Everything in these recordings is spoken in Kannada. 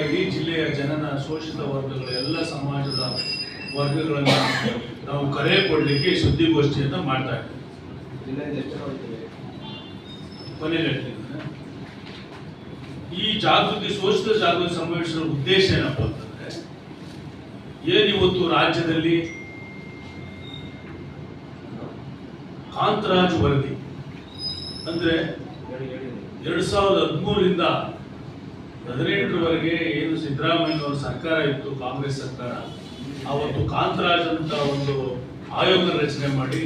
ಇಡೀ ಜಿಲ್ಲೆಯ ಜನನ ಶೋಷಿತ ವರ್ಗಗಳ ಎಲ್ಲ ಸಮಾಜದ ವರ್ಗಗಳನ್ನು ನಾವು ಕರೆ ಕೊಡಲಿಕ್ಕೆ ಸುದ್ದಿಗೋಷ್ಠಿಯನ್ನ ಮಾಡ್ತಾ ಇದ್ದೀವಿ ಈ ಜಾಗೃತಿ, ಶೋಷಿತ ಜಾಗೃತಿ ಸಮಾವೇಶದ ಉದ್ದೇಶ ಏನಪ್ಪ ಅಂತಂದ್ರೆ ಏನಿವತ್ತು ರಾಜ್ಯದಲ್ಲಿ ಕಾಂತರಾಜ್ ವರದಿ ಅಂದ್ರೆ ಎರಡ್ ಸಾವಿರದ ಹದಿಮೂರರಿಂದ ಹದಿನೆಂಟರವರೆಗೆ ಏನು ಸಿದ್ದರಾಮಯ್ಯನವರ ಸರ್ಕಾರ ಇತ್ತು, ಕಾಂಗ್ರೆಸ್ ಸರ್ಕಾರ, ಅವತ್ತು ಕಾಂತರಾಜ್ ಅಂತ ಒಂದು ಆಯೋಗ ರಚನೆ ಮಾಡಿ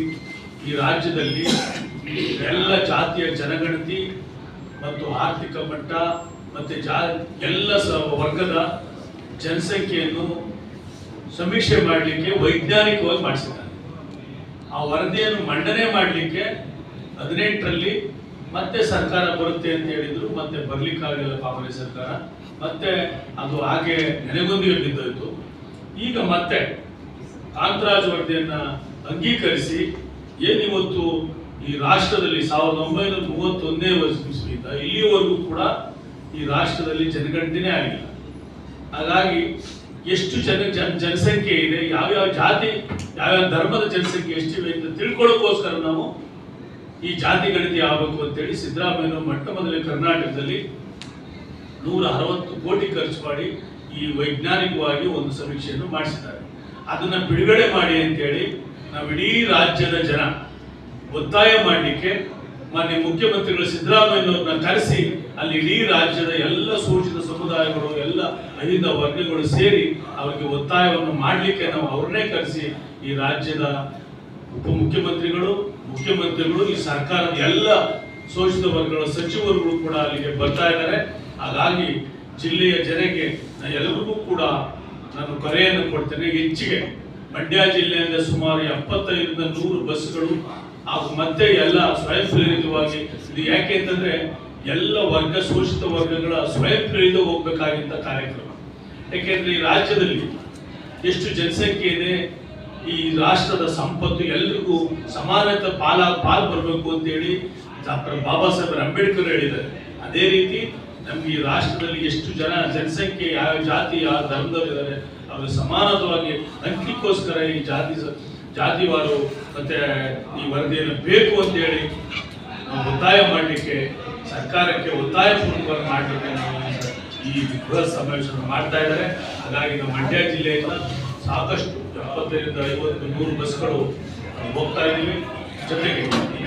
ಈ ರಾಜ್ಯದಲ್ಲಿ ಎಲ್ಲ ಜಾತಿಯ ಜನಗಣತಿ ಮತ್ತು ಆರ್ಥಿಕ ಮಟ್ಟ ಮತ್ತು ಜಾ, ಎಲ್ಲ ಸ, ವರ್ಗದ ಜನಸಂಖ್ಯೆಯನ್ನು ಸಮೀಕ್ಷೆ ಮಾಡಲಿಕ್ಕೆ ವೈಜ್ಞಾನಿಕವಾಗಿ ಮಾಡಿಸಿದ್ದಾರೆ. ಆ ವರದಿಯನ್ನು ಮಂಡನೆ ಮಾಡಲಿಕ್ಕೆ ಹದಿನೆಂಟರಲ್ಲಿ ಮತ್ತೆ ಸರ್ಕಾರ ಬರುತ್ತೆ ಅಂತ ಹೇಳಿದ್ರು, ಮತ್ತೆ ಬರ್ಲಿಕ್ಕಾಗಲಿಲ್ಲ ಕಾಂಗ್ರೆಸ್ ಸರ್ಕಾರ. ಮತ್ತೆ ಅದು ಹಾಗೆ ನೆನೆಗೊಂದಿಗೆ ಬಿದ್ದೋಯ್ತು ಈಗ ಮತ್ತೆ ಕಾಂತರಾಜ್ ವರದಿಯನ್ನ ಅಂಗೀಕರಿಸಿ ಏನಿವತ್ತು ಈ ರಾಷ್ಟ್ರದಲ್ಲಿ ಸಾವಿರದ ಒಂಬೈನೂರ ಮೂವತ್ತೊಂದನೇ ವರ್ಷದಿಂದ ಇಲ್ಲಿವರೆಗೂ ಕೂಡ ಈ ರಾಷ್ಟ್ರದಲ್ಲಿ ಜನಗಣತಿನೇ ಆಗಿಲ್ಲ. ಹಾಗಾಗಿ ಎಷ್ಟು ಜನ ಜನ ಜನಸಂಖ್ಯೆ ಇದೆ, ಯಾವ್ಯಾವ ಜಾತಿ, ಯಾವ್ಯಾವ ಧರ್ಮದ ಜನಸಂಖ್ಯೆ ಎಷ್ಟಿವೆ ಅಂತ ತಿಳ್ಕೊಳ್ಳೋಕ್ಕೋಸ್ಕರ ನಾವು ಈ ಜಾತಿ ಗಣತಿ ಆಗಬೇಕು ಅಂತೇಳಿ ಸಿದ್ದರಾಮಯ್ಯ ಮೊಟ್ಟ ಮೊದಲೇ ಕರ್ನಾಟಕದಲ್ಲಿ ನೂರ ಅರವತ್ತು ಕೋಟಿ ಖರ್ಚು ಮಾಡಿ ಈ ವೈಜ್ಞಾನಿಕವಾಗಿ ಒಂದು ಸಮೀಕ್ಷೆಯನ್ನು ಮಾಡಿಸಿದ್ದಾರೆ. ಅದನ್ನ ಬಿಡುಗಡೆ ಮಾಡಿ ಅಂತೇಳಿ ನಾವು ಇಡೀ ರಾಜ್ಯದ ಜನ ಒತ್ತಾಯ ಮಾಡಲಿಕ್ಕೆ ಮಾನ್ಯ ಮುಖ್ಯಮಂತ್ರಿಗಳು ಸಿದ್ದರಾಮಯ್ಯನವ್ರನ್ನ ಕರೆಸಿ ಅಲ್ಲಿ ಇಡೀ ರಾಜ್ಯದ ಎಲ್ಲ ಸೂಚಿತ ಸಮುದಾಯಗಳು, ಎಲ್ಲ ಅಹಿಂದ ವರ್ಗಗಳು ಸೇರಿ ಅವರಿಗೆ ಒತ್ತಾಯವನ್ನು ಮಾಡಲಿಕ್ಕೆ ನಾವು ಅವ್ರನ್ನೇ ಕರೆಸಿ ಈ ರಾಜ್ಯದ ಉಪಮುಖ್ಯಮಂತ್ರಿಗಳು, ಮುಖ್ಯಮಂತ್ರಿಗಳು, ಈ ಸರ್ಕಾರದ ಎಲ್ಲ ಶೋಷಿತ ವರ್ಗಗಳ ಸಚಿವರುಗಳು ಕೂಡ ಅಲ್ಲಿಗೆ ಬರ್ತಾ ಇದ್ದಾರೆ. ಹಾಗಾಗಿ ಜಿಲ್ಲೆಯ ಜನಕ್ಕೆ ಎಲ್ಲರಿಗೂ ಕೂಡ ನಾನು ಕರೆಯನ್ನು ಕೊಡ್ತೇನೆ. ಹೆಚ್ಚಿಗೆ ಮಂಡ್ಯ ಜಿಲ್ಲೆಯಿಂದ ಸುಮಾರು ಎಪ್ಪತ್ತೈದರಿಂದ ನೂರು ಬಸ್ಗಳು ಹಾಗೂ ಮತ್ತೆ ಎಲ್ಲ ಸ್ವಯಂ ಪ್ರೇರಿತವಾಗಿ ಇದು ಯಾಕೆ ಅಂತಂದ್ರೆ ಎಲ್ಲ ವರ್ಗ ಶೋಷಿತ ವರ್ಗಗಳ ಸ್ವಯಂ ಪ್ರೇರಿತ ಹೋಗ್ಬೇಕಾಗಿದ್ದ ಕಾರ್ಯಕ್ರಮ. ಯಾಕೆಂದ್ರೆ ಈ ರಾಜ್ಯದಲ್ಲಿ ಎಷ್ಟು ಜನಸಂಖ್ಯೆ ಇದೆ ಈ ರಾಷ್ಟ್ರದ ಸಂಪತ್ತು ಎಲ್ರಿಗೂ ಸಮಾನತೆ ಪಾಲ ಪಾಲ್ ಬರಬೇಕು ಅಂತೇಳಿ ಡಾಕ್ಟರ್ ಬಾಬಾ ಸಾಹೇಬ್ ಅಂಬೇಡ್ಕರ್ ಹೇಳಿದ್ದಾರೆ. ಅದೇ ರೀತಿ ನಮ್ಗೆ ಈ ರಾಷ್ಟ್ರದಲ್ಲಿ ಎಷ್ಟು ಜನ ಜನಸಂಖ್ಯೆ, ಯಾವ ಜಾತಿ, ಯಾವ ಧರ್ಮದವರಿದ್ದಾರೆ ಅವರು ಸಮಾನತವಾಗಿ ಹಂಚಲಿಕ್ಕೋಸ್ಕರ ಈ ಜಾತಿ ಜಾತಿವಾರು ಮತ್ತೆ ಈ ವರದಿಯನ್ನು ಬೇಕು ಅಂತೇಳಿ ನಾವು ಒತ್ತಾಯ ಮಾಡಲಿಕ್ಕೆ, ಸರ್ಕಾರಕ್ಕೆ ಒತ್ತಾಯ ಪೂರ್ವಕವಾಗಿ ಮಾಡಲಿಕ್ಕೆ ನಾವು ಈ ಬೃಹತ್ ಸಮಾವೇಶವನ್ನು ಮಾಡ್ತಾ ಇದ್ದಾರೆ. ಹಾಗಾಗಿ ನಮ್ಮ ಮಂಡ್ಯ ಜಿಲ್ಲೆಯಿಂದ ಸಾಕಷ್ಟು, ಎಪ್ಪತ್ತೈದರಿಂದ ಐವತ್ತು ನೂರು ಬಸ್ಗಳು ಹೋಗ್ತಾ ಇದ್ದೀವಿ. ಜೊತೆಗೆ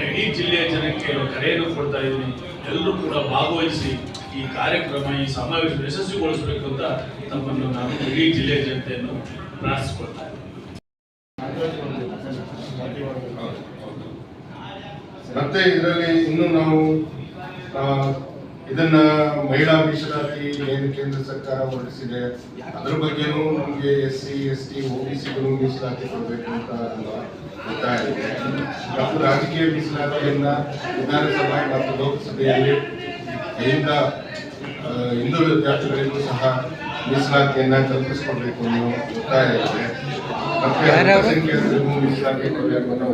ಇಡೀ ಜಿಲ್ಲೆಯ ಜನಕ್ಕೆ ಕರೆಯನ್ನು ಕೊಡ್ತಾ ಇದ್ದೀನಿ. ಎಲ್ಲರೂ ಕೂಡ ಭಾಗವಹಿಸಿ ಈ ಕಾರ್ಯಕ್ರಮ, ಈ ಸಮಾವೇಶ ಯಶಸ್ವಿಗೊಳಿಸಬೇಕು ಅಂತ ತಮ್ಮನ್ನು ನಾನು ಇಡೀ ಜಿಲ್ಲೆಯ ಜನತೆಯನ್ನು ಪ್ರಾರ್ಥಿಸಿಕೊಳ್ತಾ ಇದ್ದೀನಿ. ಮತ್ತೆ ಇದರಲ್ಲಿ ಇನ್ನು ನಾವು ಇದನ್ನ ಮಹಿಳಾ ಮೀಸಲಾತಿ ಏನು ಕೇಂದ್ರ ಸರ್ಕಾರ ಹೊರಡಿಸಿದೆ. ಅದ್ರ ಬಗ್ಗೆನೂ ನಮಗೆ S C, S T O B ಸಿಗಳು ಮೀಸಲಾತಿ ಕೊಡಬೇಕು ಅಂತ ಒತ್ತಾಯ ಇದೆ ಮತ್ತು ರಾಜಕೀಯ ಮೀಸಲಾತಿಯನ್ನ ವಿಧಾನಸಭೆ ಮತ್ತು ಲೋಕಸಭೆಯಲ್ಲಿ ಕೈಯಿಂದ ಹಿಂದುಳಿದ ಜಾತಿಗಳಿಗೂ ಸಹ ಮೀಸಲಾತಿಯನ್ನ ಕಲ್ಪಿಸಿಕೊಡ್ಬೇಕು ಅನ್ನೋ ಒತ್ತಾಯ ಇದೆ ಮತ್ತೆ ಮೀಸಲಾತಿ ಕೊಡಬೇಕು ಅನ್ನೋ